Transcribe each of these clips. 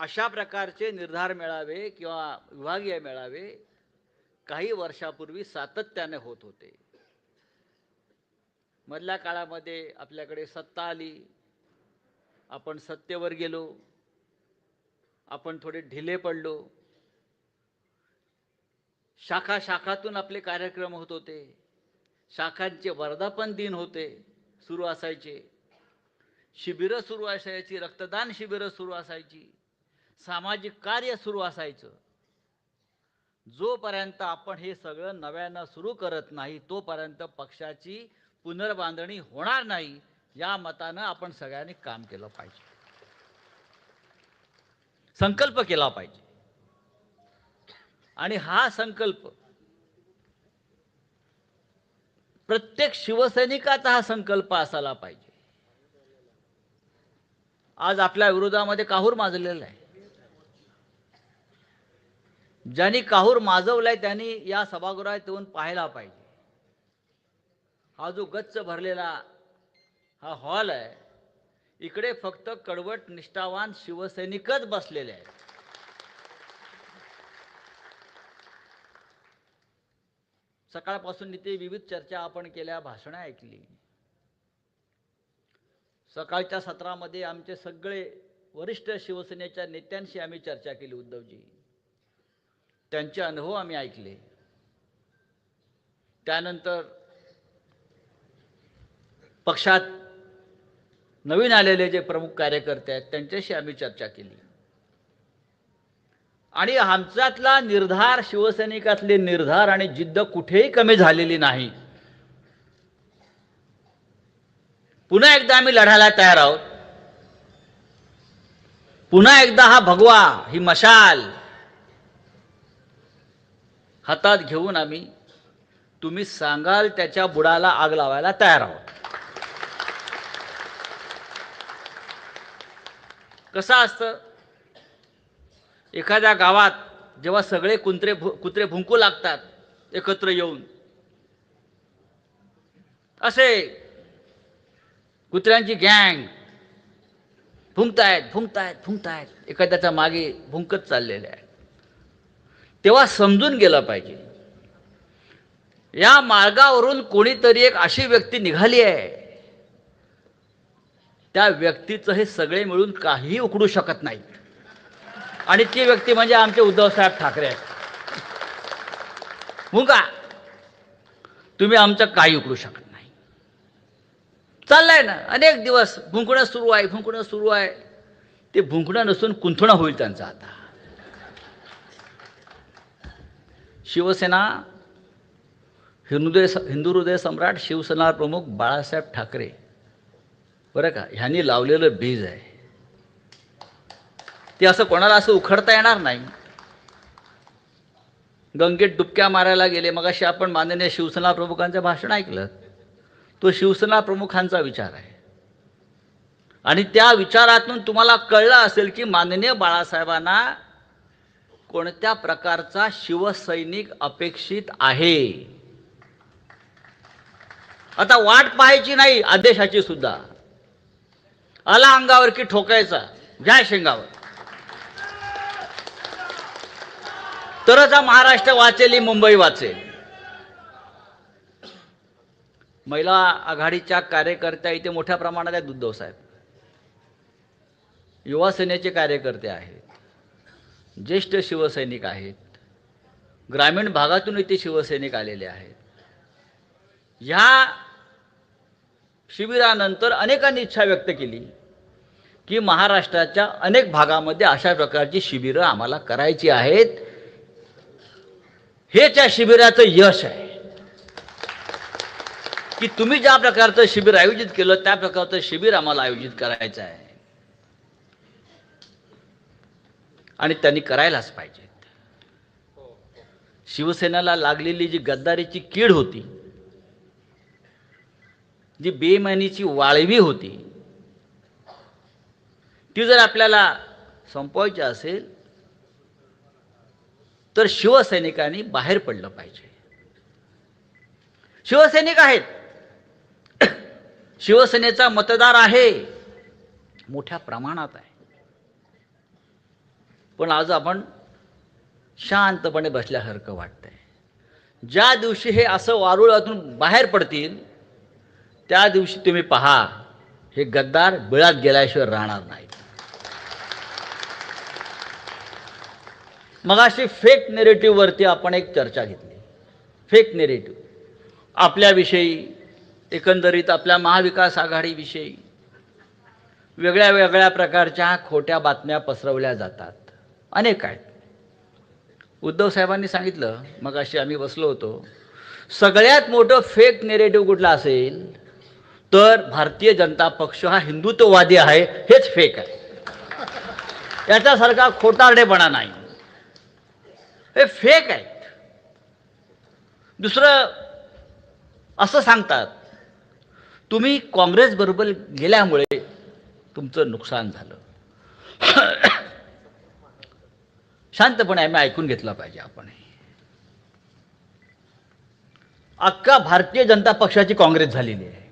अशा प्रकारचे निर्धार मेळावे किंवा विभागीय मेळावे काही वर्षापूर्वी सातत्याने होत होते. मधल्या काळामध्ये आपल्याकडे सत्ता आली आपण सत्तेवर गेलो आपण थोडे ढिले पडलो. शाखा शाखातून आपले कार्यक्रम होत होते. शाखांचे वर्धापन दिन होते सुरू असायचे. शिबिरं सुरू असायची रक्तदान शिबिरं सुरू असायची. सामाजिक कार्य सुरू असायचं. जोपर्यंत आपण हे सगळं नव्यानं सुरू करत नाही तोपर्यंत पक्षाची पुनर्बांधणी होणार नाही या मतानं आपण सगळ्यांनी काम केलं पाहिजे. संकल्प केला पाहिजे. आणि हा संकल्प प्रत्येक शिवसैनिकाचा हा संकल्प असायला पाहिजे. आज आपल्या विरोधामध्ये काहूर माजलेला आहे? ज्यांनी काहूर माजवलाय त्यांनी या सभागृहात येऊन पाहायला पाहिजे. हा जो गच्च भरलेला हा हॉल आहे इकडे फक्त कडवट निष्ठावान शिवसैनिकच बसलेले आहेत. सकाळपासून इथे विविध चर्चा आपण केल्या भाषणं ऐकली. सकाळच्या सत्रामध्ये आमचे सगळे वरिष्ठ शिवसेनेच्या नेत्यांशी आम्ही चर्चा केली उद्धवजी. त्यांचे अनुभव आम्ही ऐकले. त्यानंतर पक्षात नवीन आलेले जे प्रमुख कार्यकर्ते आहेत त्यांच्याशी आम्ही चर्चा केली. आणि आमच्यातला निर्धार शिवसैनिकातले निर्धार आणि जिद्द कुठेही कमी झालेली नाही. पुन्हा एकदा आम्ही लढायला तयार आहोत. पुन्हा एकदा हा भगवा ही मशाल हातात घेऊन आम्ही तुम्ही सांगाल त्याच्या बुडाला आग लावायला तयार आहोत. कसं असतं? एखाद्या गावात जेव्हा सगळे कुंत्रे भु कुत्रे भुंकू लागतात एकत्र येऊन. असे कुत्र्यांची गँग भुंकतायत भुंकतायत भुंकतायत. एखाद्याच्या मागे भुंकत चाललेले आहे तेव्हा समजून गेलं पाहिजे. या मार्गावरून कोणीतरी एक अशी व्यक्ती निघाली आहे. त्या व्यक्तीचं हे सगळे मिळून काहीही उकडू शकत नाही. आणि ती व्यक्ती म्हणजे आमचे उद्धवसाहेब ठाकरे आहेत. का? तुम्ही आमचं काही उकडू शकत नाही. चाललंय ना अनेक दिवस भुंकणं सुरू आहे भुंकणं सुरू आहे. ते भुंकणं नसून कुंथणं होईल त्यांचं आता. शिवसेना हिंदुदय हिंदू हृदय सम्राट शिवसेना प्रमुख बाळासाहेब ठाकरे. बरं का? ह्यांनी लावलेलं बीज आहे. ते असं कोणाला असं उखडता येणार नाही. गंगेत डुबक्या मारायला गेले मग अशी आपण माननीय शिवसेना प्रमुखांचं भाषण ऐकलं. तो शिवसेना प्रमुखांचा विचार आहे. आणि त्या विचारातून तुम्हाला कळलं असेल की माननीय बाळासाहेबांना कोणत्या प्रकारचा शिवसैनिक अपेक्षित आहे? आता वाट पाहायची नाही आदेशाची सुद्धा. आला अंगावर की ठोकायचा? घ्या शेंगावर. तरच हा महाराष्ट्र वाचेल ही मुंबई वाचेल. महिला आघाडीच्या कार्यकर्त्या इथे मोठ्या प्रमाणात आहेत उद्धव साहेब. युवा सेनेचे कार्यकर्ते आहेत. ज्येष्ठ शिवसैनिक आहेत. ग्रामीण भागातून इथे शिवसैनिक आलेले आहेत. ह्या शिबिरानंतर अनेकांनी इच्छा व्यक्त केली की महाराष्ट्राच्या अनेक भागामध्ये अशा प्रकारची शिबिरं आम्हाला करायची आहेत. हे त्या शिबिराचं यश आहे. की तुम्ही ज्या प्रकारचं शिबिर आयोजित केलं त्या प्रकारचं शिबिर आम्हाला आयोजित करायचं आहे. आणि त्यांनी करायलाच पाहिजेत शिवसेनेला लागलेली जी गद्दारीची कीड होती जी बेमानीची वाळवी होती ती जर आपल्याला संपवायची असेल तर शिवसैनिकांनी बाहेर पडलं पाहिजे. शिवसैनिक आहेत. शिवसेनेचा मतदार आहे. मोठ्या प्रमाणात आहे. पण आज आपण शांतपणे बसल्यासारखं वाटतंय. ज्या दिवशी हे असं वारुळातून बाहेर पडतील त्या दिवशी तुम्ही पहा हे गद्दार बिळात गेल्याशिवाय राहणार नाहीत. मग अशी फेक नेरेटिव्हवरती आपण एक चर्चा घेतली. फेक नेरेटिव्ह आपल्याविषयी एकंदरीत आपल्या महाविकास आघाडीविषयी. वेगळ्या वेगळ्या प्रकारच्या खोट्या बातम्या पसरवल्या जातात. अनेक आहेत. उद्धव साहेबांनी सांगितलं मग अशी आम्ही बसलो होतो सगळ्यात मोठं फेक नेरेटिव्ह कुठला असेल तर भारतीय जनता पक्ष हा हिंदुत्ववादी आहे हेच फेक आहे. याच्यासारखा खोटारडेपणा नाही. हे फेक आहेत. दुसरं असं सांगतात तुम्ही काँग्रेसबरोबर गेल्यामुळे तुमचं नुकसान झालं. शांतपणे आम्ही ऐकून घेतला पाहिजे आपण. अख्खा भारतीय जनता पक्षाची काँग्रेस झालेली आहे.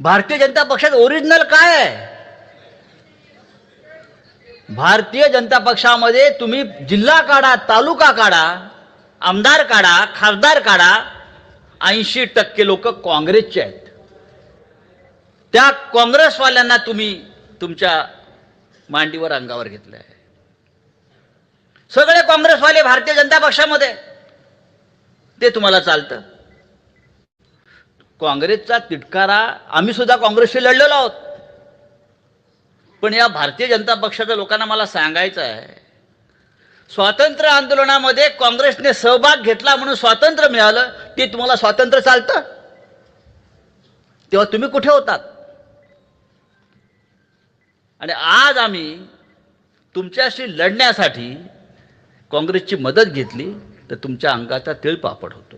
भारतीय जनता पक्षात ओरिजिनल काय आहे? भारतीय जनता पक्षामध्ये तुम्ही जिल्हा काढा तालुका काढा आमदार काढा खासदार काढा ऐंशी टक्के लोक काँग्रेसचे आहेत. त्या काँग्रेसवाल्यांना तुम्ही तुमच्या मांडीवर अंगावर घेतलं आहे. सगळे काँग्रेसवाले भारतीय जनता पक्षामध्ये ते तुम्हाला चालतं. काँग्रेसचा तिटकारा आम्ही सुद्धा काँग्रेसशी लढलेलो आहोत. पण या भारतीय जनता पक्षाच्या लोकांना मला सांगायचं आहे स्वातंत्र्य आंदोलनामध्ये काँग्रेसने सहभाग घेतला म्हणून स्वातंत्र्य मिळालं ते तुम्हाला स्वातंत्र्य चालतं. तेव्हा तुम्ही कुठे होतात? आणि आज आम्ही तुमच्याशी लढण्यासाठी काँग्रेसची मदत घेतली तर तुमच्या अंगाचा तिळपापड होतो.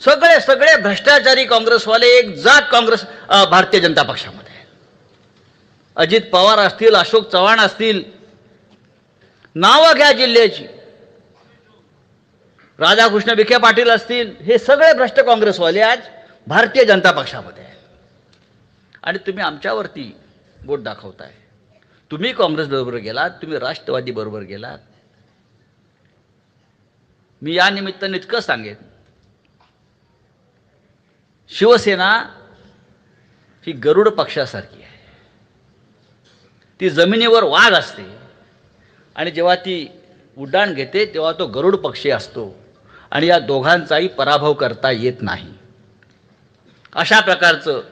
सगळे सगळे भ्रष्टाचारी काँग्रेसवाले एक जात काँग्रेस भारतीय जनता पक्षामध्ये आहे. अजित पवार असतील अशोक चव्हाण असतील नावं घ्या जिल्ह्याची. राधाकृष्ण विखे पाटील असतील हे सगळे भ्रष्ट काँग्रेसवाले आज भारतीय जनता पक्षामध्ये आहे आणि तुम्ही आमच्यावरती बोट दाखवताय. तुम्ही काँग्रेस बरोबर गेलात तुम्ही राष्ट्रवादी बरोबर गेलात. मी या निमित्ताने इतकं सांगेन. शिवसेना ही गरुड पक्षासारखी आहे. ती जमिनीवर वाघ असते आणि जेव्हा ती उड्डाण घेते तेव्हा तो गरुड पक्षी असतो आणि या दोघांचाही पराभव करता येत नाही. अशा प्रकारचं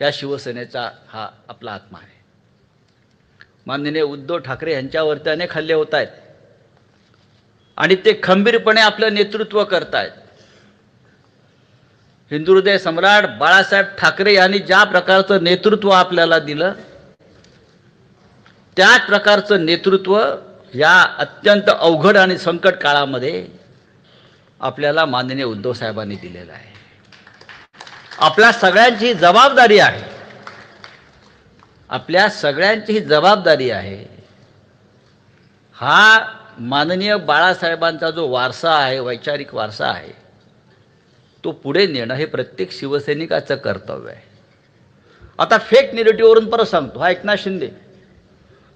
या शिवसेनेचा हा आपला आत्मा आहे. माननीय उद्धव ठाकरे यांच्यावरती अनेक हल्ले होत आहेत. आणि ते खंबीरपणे आपलं नेतृत्व करतायत. हिंदुहृदय सम्राट बाळासाहेब ठाकरे यांनी ज्या प्रकारचं नेतृत्व आपल्याला दिलं त्याच प्रकारचं नेतृत्व या अत्यंत अवघड आणि संकट काळामध्ये आपल्याला माननीय उद्धव साहेबांनी दिलेलं आहे. आपल्या सगळ्यांची जबाबदारी आहे. आपल्या सगळ्यांची ही जबाबदारी आहे. हा माननीय बाळासाहेबांचा जो वारसा आहे वैचारिक वारसा आहे तो पुढे नेणं हे प्रत्येक शिवसैनिकाचं कर्तव्य आहे. आता फेक निगेटिव्हवरून परत सांगतो. हा एकनाथ शिंदे.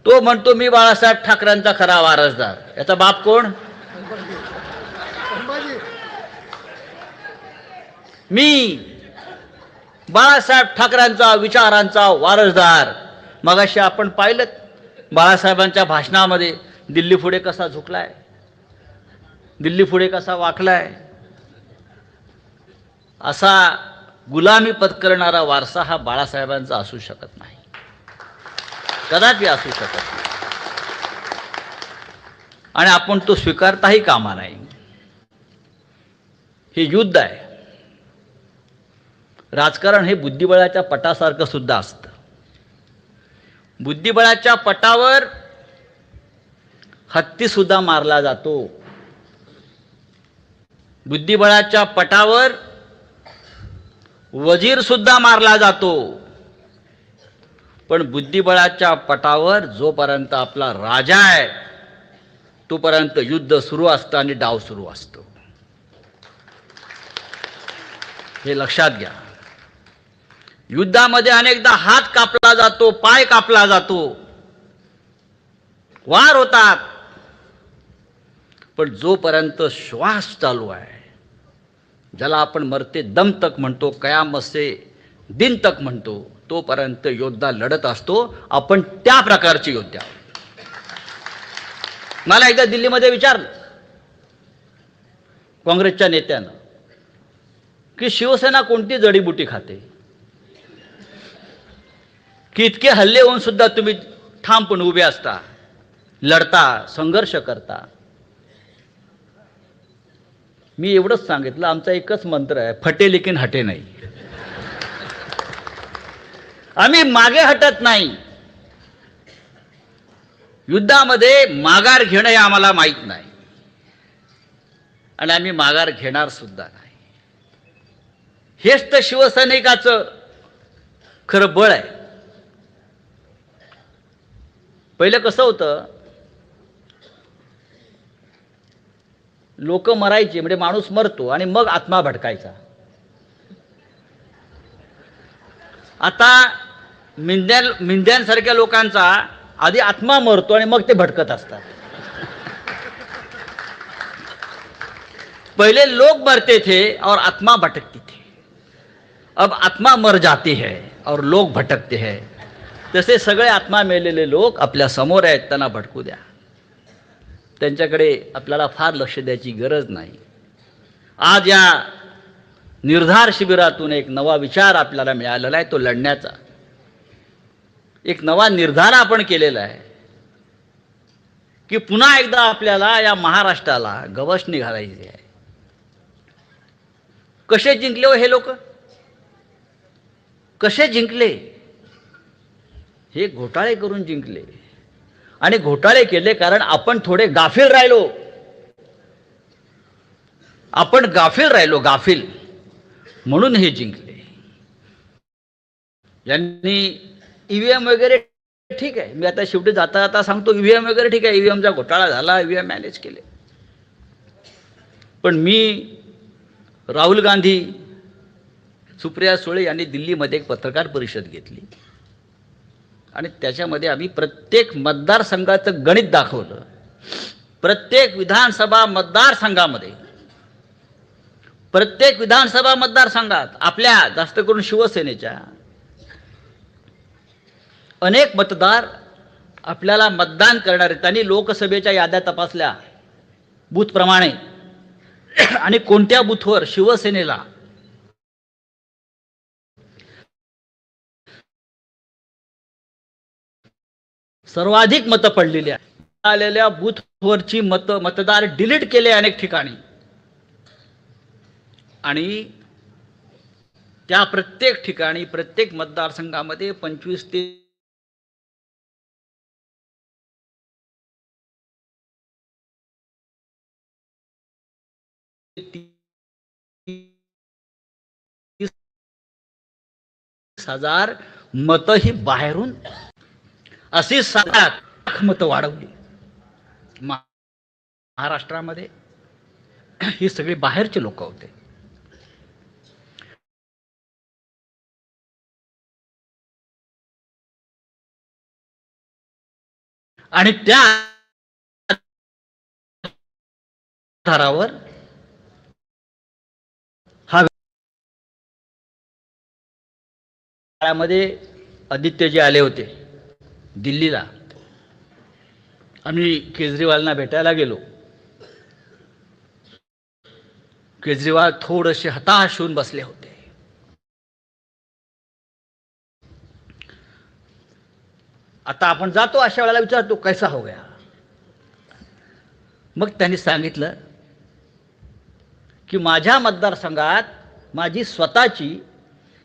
तो म्हणतो मी बाळासाहेब ठाकरेंचा खरा वारसदार. याचा बाप कोण? मी. बाळासाहेब ठाकरेंचा विचारांचा वारसदार. मगाशी आपण पाहिलं बाळासाहेबांच्या भाषणामध्ये दिल्ली पुढे कसा झुकलाय? दिल्ली पुढे कसा वाकलाय? असा गुलामी पत्करणारा वारसा हा बाळासाहेबांचा असू शकत नाही. कदापि असू शकत नाही. आणि आपण तो स्वीकारताही कामा नाही. हे युद्ध आहे. राजकारण हे बुद्धिबळाच्या पटासारखं सुद्धा असतं. बुद्धिबळाच्या पटावर हत्तीसुद्धा मारला जातो. बुद्धिबळाच्या पटावर वजीर सुद्धा मारला जातो. पण बुद्धिबळाच्या पटावर जोपर्यंत आपला राजा आहे तोपर्यंत युद्ध सुरू असतं आणि डाव सुरू असतो. हे लक्षात घ्या. युद्धामध्ये अनेकदा हात कापला जातो पाय कापला जातो. वार होतात. पण जोपर्यंत श्वास चालू आहे ज्याला आपण मरते दम तक म्हणतो कयामसे दिन तक म्हणतो तोपर्यंत योद्धा लढत असतो. आपण त्या प्रकारचे योद्धे मला एकदा दिल्लीमध्ये विचारलं काँग्रेसच्या नेत्यानं की शिवसेना कोणती जडीबुटी खाते? की इतके हल्ले होऊन सुद्धा तुम्ही ठामपणे उभे असता लढता संघर्ष करता. मी एवढंच सांगितलं आमचा एकच मंत्र आहे फटे लेकिन हटे नाही. आम्ही मागे हटत नाही. युद्धामध्ये माघार घेणं हे आम्हाला माहीत नाही. आणि आम्ही माघार घेणार सुद्धा नाही. हेच तर शिवसैनिकाचं खरं बळ आहे. पहिलं कसं होतं? लोक मरायचे म्हणजे माणूस मरतो आणि मग आत्मा भटकायचा आता मिंद्यान मिंद्यांसारख्या लोकांचा आधी आत्मा मरतो आणि मग ते भटकत असतात. पहले लोग मरते थे और आत्मा भटकती थी. अब आत्मा मर जाती है और लोग भटकते हैं. तसे सगळे आत्मा मेलेले लोक आपल्यासमोर आहेत त्यांना भटकू द्या. त्यांच्याकडे आपल्याला फार लक्ष द्यायची गरज नाही. आज या निर्धार शिबिरातून एक नवा विचार आपल्याला मिळालेला आहे तो लढण्याचा. एक नवा निर्धार आपण केलेला आहे की पुन्हा एकदा आपल्याला या महाराष्ट्राला गवसणी घालायची आहे. कसे जिंकले हो हे लोक? कसे जिंकले? हे घोटाळे करून जिंकले. आणि घोटाळे केले कारण आपण थोडे गाफील राहिलो. आपण गाफील राहिलो गाफील. म्हणून हे जिंकले. यांनी ईव्हीएम वगैरे ठीक आहे. मी आता शेवटी जाता जाता सांगतो ईव्हीएम वगैरे ठीक आहे. ईव्हीएमचा घोटाळा झाला ईव्हीएम मॅनेज केले. पण मी राहुल गांधी सुप्रिया सुळे यांनी दिल्लीमध्ये एक पत्रकार परिषद घेतली. आणि त्याच्यामध्ये आम्ही प्रत्येक मतदारसंघाचं गणित दाखवलं. प्रत्येक विधानसभा मतदारसंघामध्ये. प्रत्येक विधानसभा मतदारसंघात आपल्या जास्त करून शिवसेनेच्या अनेक मतदार आपल्याला मतदान करणारे. त्यांनी लोकसभेच्या याद्या तपासल्या. बूथप्रमाणे. आणि कोणत्या बूथवर शिवसेनेला सर्वाधिक मतं पडलेली आहेत. आलेल्या बूथवरची मतं मतदार डिलीट केले अनेक ठिकाणी. आणि त्या प्रत्येक ठिकाणी प्रत्येक मतदारसंघामध्ये पंचवीस ते हजार मतं ही बाहेरून अशी सात मतं वाढवली. महाराष्ट्रामध्ये ही सगळी बाहेरचे लोक होते. आणि त्या आधारावर हा काळामध्ये आदित्यजी आले होते दिल्लीला. आम्ही केजरीवालना भेटायला गेलो. केजरीवाल थोडेसे हताश होऊन बसले होते. आता आपण जातो अशा वेळेला विचारतो कैसा हो गया? मग त्यांनी सांगितलं की माझ्या मतदारसंघात माझी स्वतःची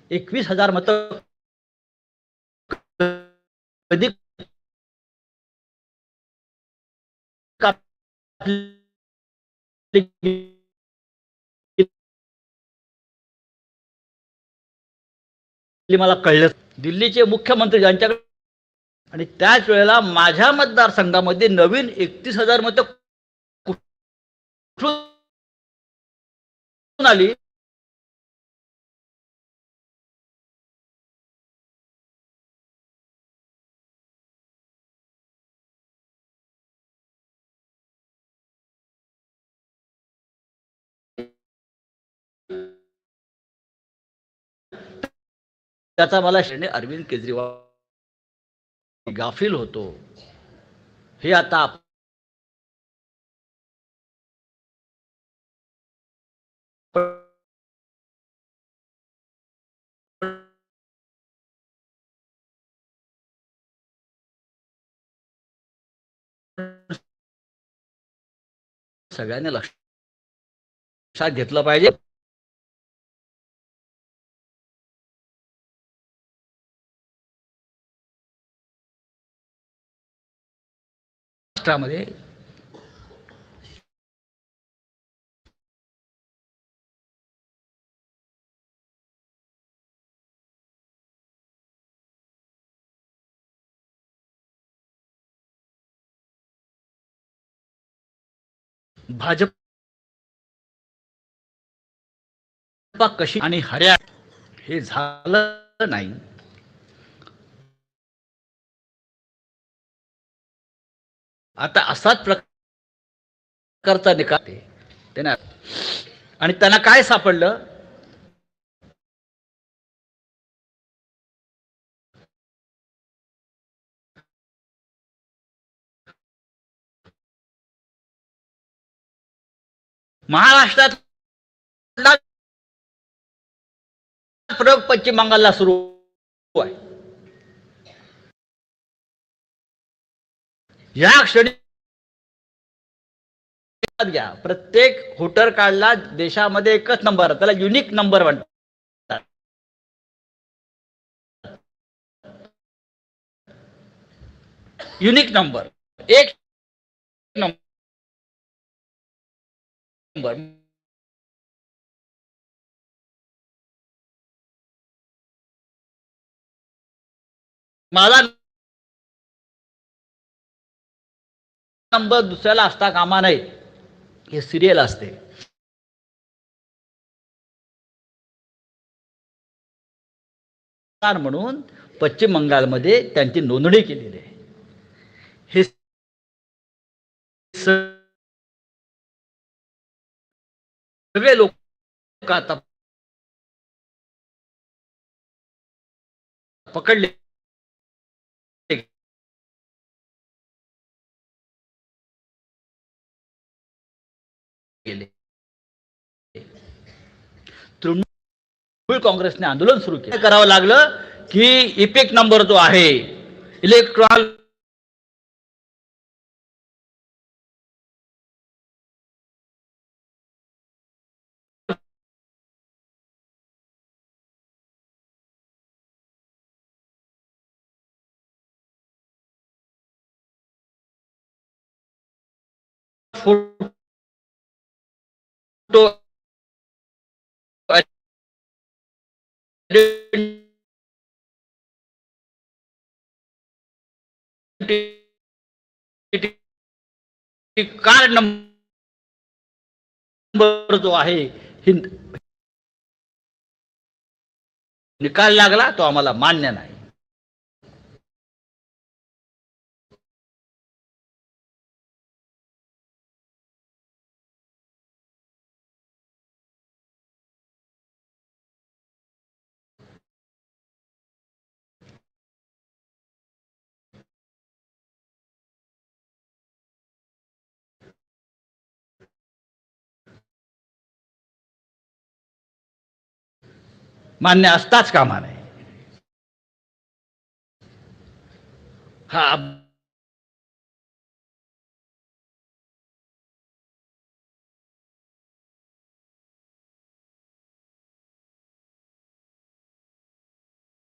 एकवीस हजार मतं कधी मला कळलं. दिल्लीचे मुख्यमंत्री ज्यांच्याकडे आणि त्याच वेळेला माझ्या मतदारसंघामध्ये नवीन एकतीस हजार मतं कुठून आली? त्याचा मला श्रेणी अरविंद केजरीवाल गाफील होतो. हे आता सगळ्यांनी लक्षात घेतलं पाहिजे. महाराष्ट्रामध्ये भाजप कशी आणि हरियाणा हे झालं नाही. आता असाच प्रकारचा निकाल त्यांना आणि त्यांना काय सापडलं? महाराष्ट्रात प्रयोग पश्चिम बंगालला सुरू आहे. या क्षणी घ्या. प्रत्येक व्होटर कार्डला देशामध्ये एकच नंबर त्याला युनिक नंबर म्हणतात. युनिक नंबर एक नंबर माझा स्तंभ दुसऱ्याला असता कामा नये. हे सिरियल असते. म्हणून पश्चिम बंगालमध्ये त्यांची नोंदणी केलेली आहे. हे सगळे लोक आता पकडले. केले. तृणमूल काँग्रेसने आंदोलन सुरू केलं. करावं लागलं की इपिक नंबर जो आहे इलेक्ट्रॉन फोटो कार्ड नंबर जो आहे हिंद निकाल लागला तो आम्हाला मान्य नाही. मान्य असताच कामा नये. हा